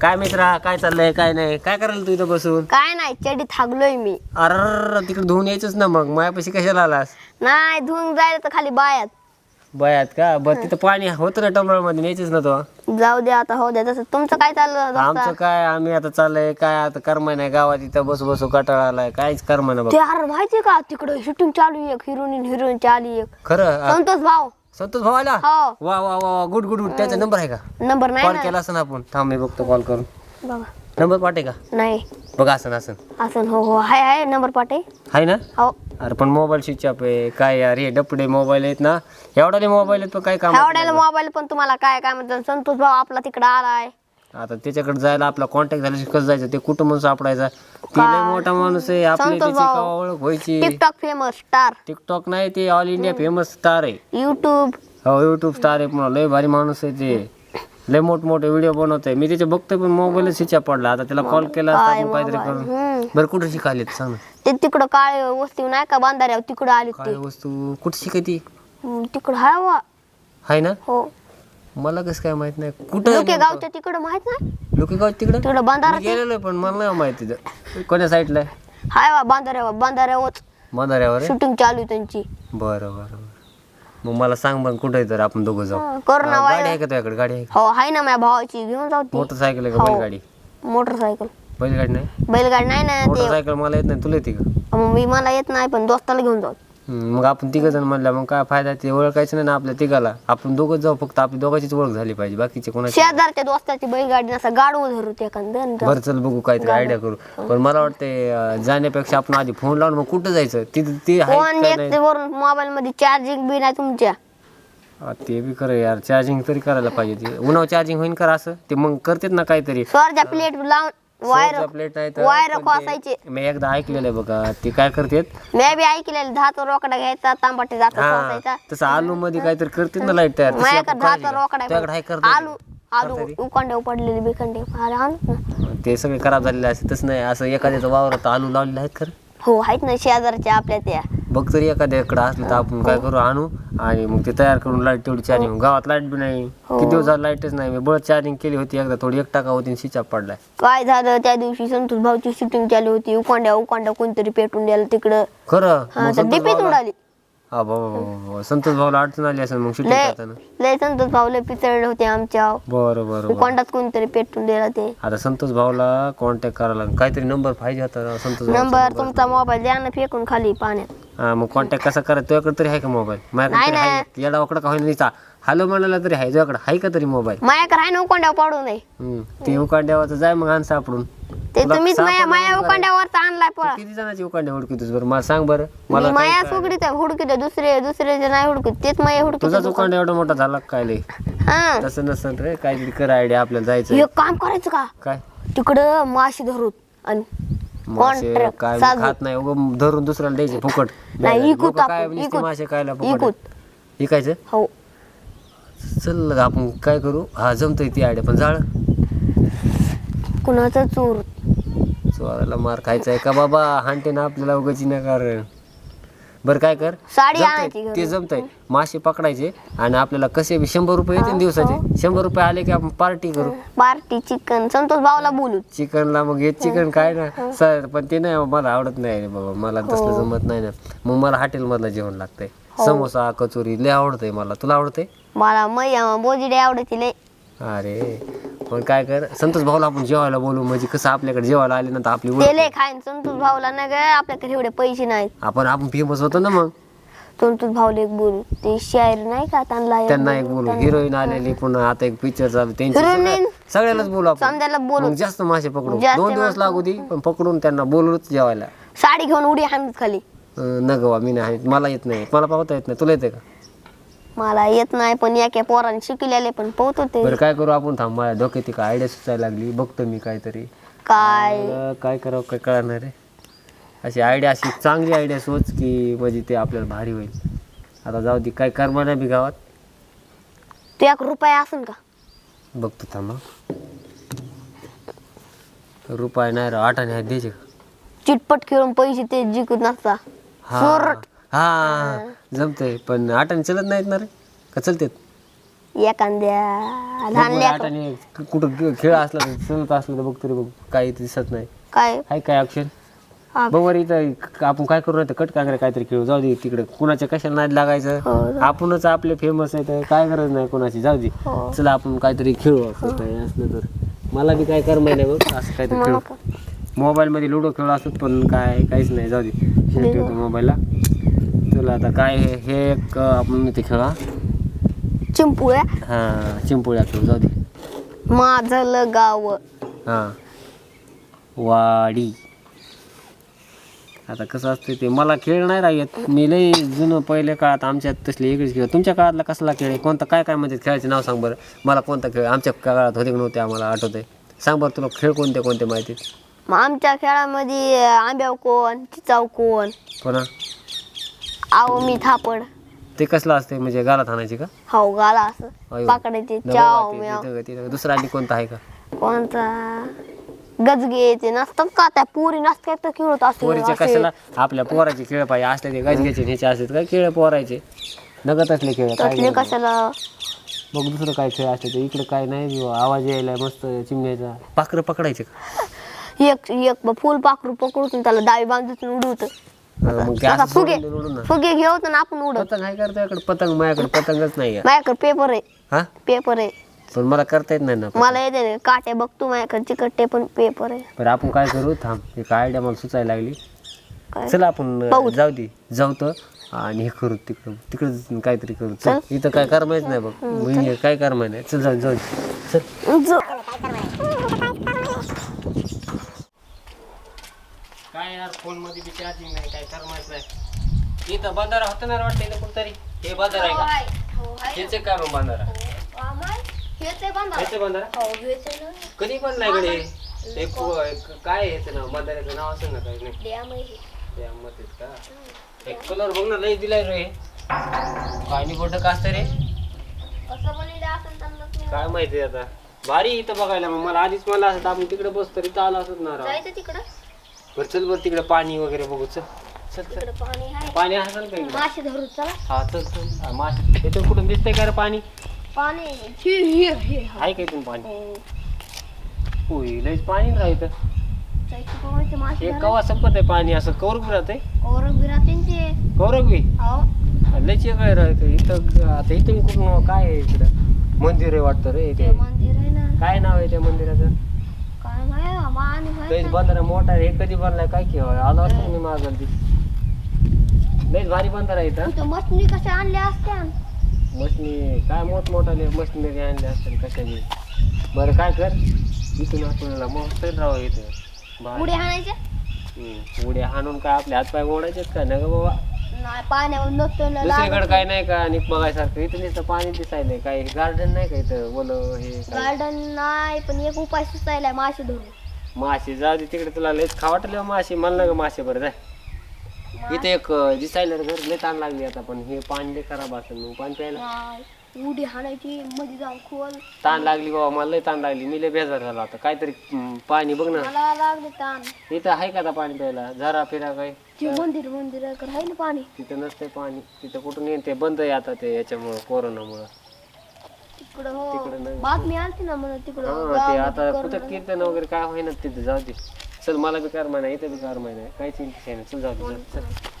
काय मित्रा काय चाललंय काय नाही? काय करायला तू इथं बसून? काय नाही चडी थागलोय मी. अर तिकडे धुवून यायचंच ना मग. मायापाशी कशाला आलास? नाही धुवून जायला तर खाली बायात. बयात का? बरं तिथं पाणी होतं ना टमळमध्ये न्यायचंच ना तो. जाऊ दे आता हो द्या तसं तुमचं काय चाललं आमचं दोस्ता? काय? आम्ही आता चाललंय काय आता कर्म नाही गावात इथं बसू बसू कटाळा आलाय. काहीच कर्म नाही बघ. ते अरे माहिती का? तिकडे शूटिंग चालू एक हिरोईन हिरोईन आली एक. खरं? संतोष भाऊ. संतोष भाऊ आला? हो. वा वा वा वा. गुड गुड गुड त्याचा नंबर आहे का? नंबर नाही कॉल ना. केला असं आपण. थांब मी बघतो कॉल करून. बघा. नंबर पाठे का? नाही. बघा असं असं असं हो हो. हाय हाय नंबर पाठे. आहे ना? हो. अरे पण मोबाईल स्विच ऑफ आहे. काय यार हे डपडे मोबाईल आहेत ना? एवढाले मोबाईल आहेत पण काय काम एवढ्याला मोबाईल पण तुम्हाला काय काय म्हणतात संतोष भाऊ आपला तिकडे आलाय. आता त्याच्याकडे जायला आपला कॉन्टॅक्ट झाला कसं जायचं? ते कुठं म्हणून सापडायचा. ती लय मोठा माणूस आहे. आपली त्याची भाऊ. केव्हा ओळख व्हायची? टिकटॉक फेमस स्टार टिकटॉक नाही ते ऑल इंडिया फेमस स्टार आहे. युट्यूब हो युट्यूब स्टार आहे पुन्हा लय भारी माणूस आहे ते. लय मोठ मोठे व्हिडिओ बनवतोय. मी त्याचे बघतोय पण मोबाईल स्विच पडला. आता त्याला कॉल केला असता आपण काहीतरी करून. हम्म. बरं कुठं शिकायले सांग ना. ते तिकडं काळे वस्ती नाही का बांधाऱ्यावर? तिकडं आली काय वस्तू कुठं शिकायती? ते तिकडं हाय वा. आहे ना? हो. मला कसं काय माहीत नाही कुठं लोके गावच्या तिकडं माहीत नाही? लोकेगाव तिकडं? तिकडं बांधारा मी गेलेलो आहे, पण मला नाही माहिती तिथं कोण्या साईडला आहे? हाय वा बांधाऱ्यावर बांधाऱ्यावर मंदाऱ्यावर आहे? शूटिंग चालू आहे त्यांची. बरं बरं बरं. मग मला सांग बरं कुठे तर आपण दोघं जाऊ. हं, कोरोना हा, गाडी आहे का तुझ्याकडे? गाडी आहे का? हो हाय ना माझ्या भावाची घेऊन जाऊ ती. मोटरसायकल आहे का हो. बैलगाडी? मोटरसायकल. बैलगाडी नाही? बैलगाडी नाही ना ते मोटरसायकल मला येत नाही तुला येते का? मग मी मला येत नाही पण दोस्ताला घेऊन जाऊ. मग आपण तिघ जण म्हणलं मग काय फायदा? ते ओळखायचं नाही ना आपल्या तिघाला? आपण दोघंच जाऊ फक्त आपली दोघांचीच ओळख झाली पाहिजे बाकीचे कोणाची शेजारच्या दोस्ताची बैलगाडी नसा गाडवं धरू ते एखादं बरं चल बघू काहीतरी आयडिया करू. पण मला वाटते अं, जाण्यापेक्षा आपण आधी फोन लावून मग कुठं जायचं? तिथे ते आहे फोन का येत नाही? वरून मोबाईल मध्ये चार्जिंग बी नाही तुमच्या. हा, ते बी खरं यार चार्जिंग तरी करायला पाहिजे ते. उन्हावर चार्जिंग होईन का असं? ते मग करतेत ना काहीतरी. स्वरच्या प्लेट लावून वायर प्लेट नाही वायर खोसायचे मी एकदा ऐकलेलं बघा ते काय करतेत? मी बी ऐकलेलं दहाचा रोकडा घ्यायचा तांबाटे जातो तसं आलू मध्ये काहीतरी करतेत ना लाइट तयार माझ्याकडे दहाचा? रोकडा करता आलू आलू उकांडे आणू ना. ते सगळे खराब झालेले असते तसं नाही. असं एखाद्याचं वावरात आलू लावलेले आहेत खरं? हो आहेत ना शेजारच्या आपल्या त्या. बघ तरी एखाद्याकडे असलं तर आपण काय करू आणू. आणि मग ते तयार करून लाइट तेवढी चार्जिंग गावात लाइट बी नाही. किती दिवस झाला लाईटच नाही. मी बळ चार्जिंग केली होती एकदा थोडी एक टाका होती स्विच ऑफ पडलाय. काय झालं? त्या दिवशी संतोष भाऊची शूटिंग चालू होती. उकांड्या उकांड्या कोणतरी पेटून द्यायला तिकडं. खरं? हा मग तर संतोष भाऊला- उडाली. हा बाबा बाबा बाबा. संतोष भाऊला अडचण आली असेल मग शूटिंग लय करताना. लय संतोष भाऊ लय पिचळले होते आमच्या. बरं बरं बरं. उकांडात कोणतरी पेटून दिला ते. आता संतोष भाऊला कॉन्टॅक्ट करायला. लागेल. काहीतरी नंबर पाहिजे होता संतोष भाऊचा नंबर तुमचा मोबाईल द्या ना फेकून खाली पाण्यात. हा मग कॉन्टॅक्ट कसा करायचा? तुझ्याकडे तरी आहे का मोबाईल माझ्याकडे तरी आहे. येडा वाकडा का होईना हॅलो म्हणाला तरी आहे. तुझ्याकडे आहे का तरी मोबाईल माझ्याकडे आहे ना उकांड्या पडू नये हम्म. ते उकांड्यावाचं जाय मग आण सापडून. ते तुला तुम्हीच माया सापडलं माया नाही उकांड्यावर आणलाय पळा. किती जणांची उकांड्या हुडकीतोस बरं? मला सांग बरं. मी मला माया सुगडीत हुडकीत दुसरे दुसरे नाही हुडकीत तेच माया हुडकीत तुझाच उकांडा एवढा मोठा झाला का काय लय? हा. तसं नसेल रे. काहीतरी कर आयडिया आपल्याला जायचं एक काम करायचं का? काय? तिकडं माशी धरून आणि मासे Contract, काय. खात नाही. उगं धरून दुसऱ्याला द्यायचे फुकट. नाही, इकूत लोकं काय आपण, नुसते इकूत. मासे खायला फुकट इकूत. इकायचं? हो. चल आपण काय करू? हा जमतंय ती आयडिया पण जाळ कुणाचं चोर? चोराला मार खायचा आहे का बाबा? हांटे ना आपल्याला उगाची नकार बरं काय कर? साडी जमतंय, आणायची घरून. ते जमतंय. मासे पकडायचे आणि आपल्याला कसे बी शंभर रुपये येते दिवसाचे. शंभर रुपये आले की आपण पार्टी करू. पार्टी चिकन संतोष भाऊला बोलू. चिकनला मग हे चिकन काय ना? सर पण ते नाही मला आवडत नाही रे बाबा. मला तसलं जमत नाही ना. मग मला हॉटेल मधलं जेवण लागतंय. समोसा कचोरी लय आवडतंय मला. तुला आवडतंय? मला मैया बोजिडे आवडते लय. अरे. पण काय कर संतोष भाऊला आपण जेवायला बोलू म्हणजे कसं आपल्याकडे जेवायला आले ना तर आपली ओळख ते लय खाईन. संतोष भाऊला ना ग आपल्याकडे एवढे पैसे नाहीत. आपण आपण फेमस होतो ना मग. संतोष भाऊला एक बोलू. ते शायर नाही का त्यांना एक त्यांना एक बोलू? हिरोईन आलेली पुन्हा आता एक पिक्चर चालू त्यांची Heroine? सगळ्या- सगळ्यालाच बोलू आपण. समजायला बोलू. मग जास्त मासे पकडू. जास्त दोन दिवस मासे. लागू दे पण पकडून त्यांना बोलूच जेवायला. साडी घेऊन उडी हाणत खाली. अं, न गवा मी नाही मला येत नाही. मला पाहता येत नाही. तुला येते का? मला येत नाही पण एका पोराने शिकलेले पण पोहत होते. बरं काय करू आपण? थांब माझ्या डोक्यात ती काय आयडिया सुचायला लागली. बघतो मी काहीतरी. काय? मला काय करावं काय कळणार रे अशी आयडिया अशी चांगली आयडिया सोच की म्हणजे ते आपल्याला भारी होईल. आता जाऊ दे काय कर्मा नाही बी गावात. तू एक रुपया असेल का? बघतो थांबा रुपये नाही राव आठाने आहेत द्यायचे का? चिटपट खेळून पैसे ते जिंकत नसता हा. हा जमतंय. पण आठाने चलत नाहीत ना रे. का चलतेत? एखाद्या बघ लहान बरं, लेकरं. आठाने कुठं गे- खेळ असला तर चलत असलं तर बघ तरी बघ. काही दिसत नाही. काय? काय ऑप्शन हा, बघ बरं इथं क- आपण काय करू नाही तर कट कांगरे काहीतरी खेळू? जाऊ दे तिकडे. कुणाच्या कशाला नाही लागायचं? हो. आपणच आपले फेमस आहे तर काय गरज नाही कोणाची. जाऊ दे. हो. चला आपण काहीतरी खेळू असं काय असलं तर. मला बी काय कर नाही बघ असं काहीतरी खेळू. मला मोबाईलमध्ये लुडो खेळ असत पण काय काहीच नाही. जाऊ दे. हे मोबाईलला. चला आता काय हे हे एक आपण इथे खेळा चिंपुळ्या? हां चिंपोळ्या खेळू जाऊ दे. माझं गाव. हां. वाडी. आता कसं असतं ते मला खेळ नाही राहत मी लई जुनं पहिल्या काळात आमच्यात तसले वेगळेच खेळ. तुमच्या काळातला कसला खेळ आहे? कोणता काय काय म्हणजे खेळाचे नाव सांग बरं. मला कोणता खेळ आमच्या काळात होते की नव्हते आम्हाला आठवत सांग बरं तुला खेळ कोणते कोणते माहिती? मग आमच्या खेळामध्ये आंब्याव कोण चिचाव कोण? कोणा? आव मी थापड. ते कसलं असते म्हणजे गालात आणायची का? हो गाला असं. अयो. पाकडायचे नवं चाव वाटे, म्याव. तिथं- तिथं दुसरा आणि कोणता आहे का? कोणता? गजगे ते नसतात का? त्या पुरी नसतात तर खेळत पोरीचे असते कशाला? आपल्या पोराचे खेळ पाहिजे असले ते गजग्याचे ह्याचे असतात काय खेळ पोरायचे? नगत असले खेळ काय तसले गरज नाही. कशाला? बघ दुसरं काय खेळ असले तर इकडे काय नाही बुवा. आवाज यायला मस्त चिमण्याचा. पाखरं पकडायचे का? एक एक फुल पाखरू पकडून त्याला डावी बांधून उडवत. मग ते आता असं फुगे सोडून ना. फुगे घेऊत ना आपण उडत पतंग आहे करता इकडे पतंग माझ्याकडे पतंगच नाही आहे. माझ्याकडे पेपर आहे. हा? पेपर आहे. पण मला करता येत नाही ना मला येते ना. काटे बघतो माझ्याकडे चिकटते पण पेपर आहे. बरं आपण काय करू? थांब. एक आयडिया मला सुचायला लागली. काय? चला आपण अं, पाहू. जाऊ दे. जाऊ तर आणि हे करू तिकडं. तिकडं काहीतरी करू. चल इथं काय करमायच नाही बघ. मी काय करमाय नाही. चल जाऊ जाऊ. चल. जो- काय यार फोनमध्ये बी चार्जिंग नाही काय करमायच नाही. इथं बंधारा होतं ना वाटतं इथं कुठतरी? हे बंधारा आहे का? हेच आहे काय मग बंधारा? हेच बंधारा. कधी पण नाही कडे काय याचं नाव? बंधाऱ्याचं नाव असेल ना काही नाही. त्यामध्येच का? एक कलर बघ ना लई दिलाय रे. काय नाही बोट का असतं रे? काय माहिती आता. भारी इथं बघायला मग. मला आधीच मला असं आपण तिकडे बसतो इथं आला असत ना तिकडं? बरं चल बरं तिकडे पाणी वगैरे बघू चल. चल चल. तिकडं पाणी आहे. पाणी असेल का इकडे? मासे धरू चला. हा चल चल. हा, माश इथं कुठून दिसतंय का रे पाणी? पाणी हि- हि- हि- आहे का इथून पाणी? हो. होय लयच पाणी राह इथं. जायचं पोहायचं मासे हे धरा. कवा संपत आहे पाणी? असं कौरक बी राहतंय औरंग बिरातीन ते. बी हो. लयच काय राहतं. इथं आता इथून कुठून काय आहे इकडं? मंदिर आहे वाटतं रे ते इथे. मंदिर आहे ना. काय नाव आहे त्या मंदिराचं काय नाही बाबा, आणि माहीत लयच नाही. बंधारा मोठा आहे हे कधी बनलाय काय केव्हा आलो असतो मी मागल ती लयच भारी बंधारा आहे इथं मशनी कशा आणल्या असत्या मशनी काय मोठमोठाले मशनरी आणले असतील कशाने बरं काय कर इथून आपल्याला मस्त राहावं इथं. उड्या आणायच्या हम्म. उड्या हाणून काय आपले हातपाय ओढायचेत का ना ग बाबा नाही पाण्यावर नसतो ना दुसरीकडे. काय नाही का आणि बघायसारखं. इथं नुसतं पाणी दिसायलंय काय गार्डन नाही का इथं? बोल हे काय गार्डन नाही पण एक उपाय सुचायला मासे धरून. मासे जाऊ दे तिकडे तुला लयच खा वाटलं मासे. मला ना ग मासे बरं जाय इथे एक अं, दिसायला घर लय ताण लागली आता पण हे पाणी लय खराब असेल मग पाणी प्यायला. नाही. उडी हाणायची मध्ये जाऊन खोल. ताण लागली बाबा मला लय ताण लागली. मी लय बेजार झाला आता. काहीतरी पाणी बघ ना. मला लागले ताण. इथं आहे का आता पाणी प्यायला? जरा फिरा काय ते मंदिर मंदिर आहे ना पाणी? तिथं नसते पाणी. तिथं कुठून येते बंद आहे आता ते याच्यामुळं कोरोनामुळं. तिकडं हो. नाही. बातमी आलती ना म्हणून तिकडं. हा ते गावामध्ये आता करोना. कुठं कीर्तन वगैरे काय होईना तिथं जाऊ दे. चल मला बी कार माहिती इथं बी कार माहिती काहीच इंटरेस्ट आहे नाही. चल जाऊ दे चल, चल.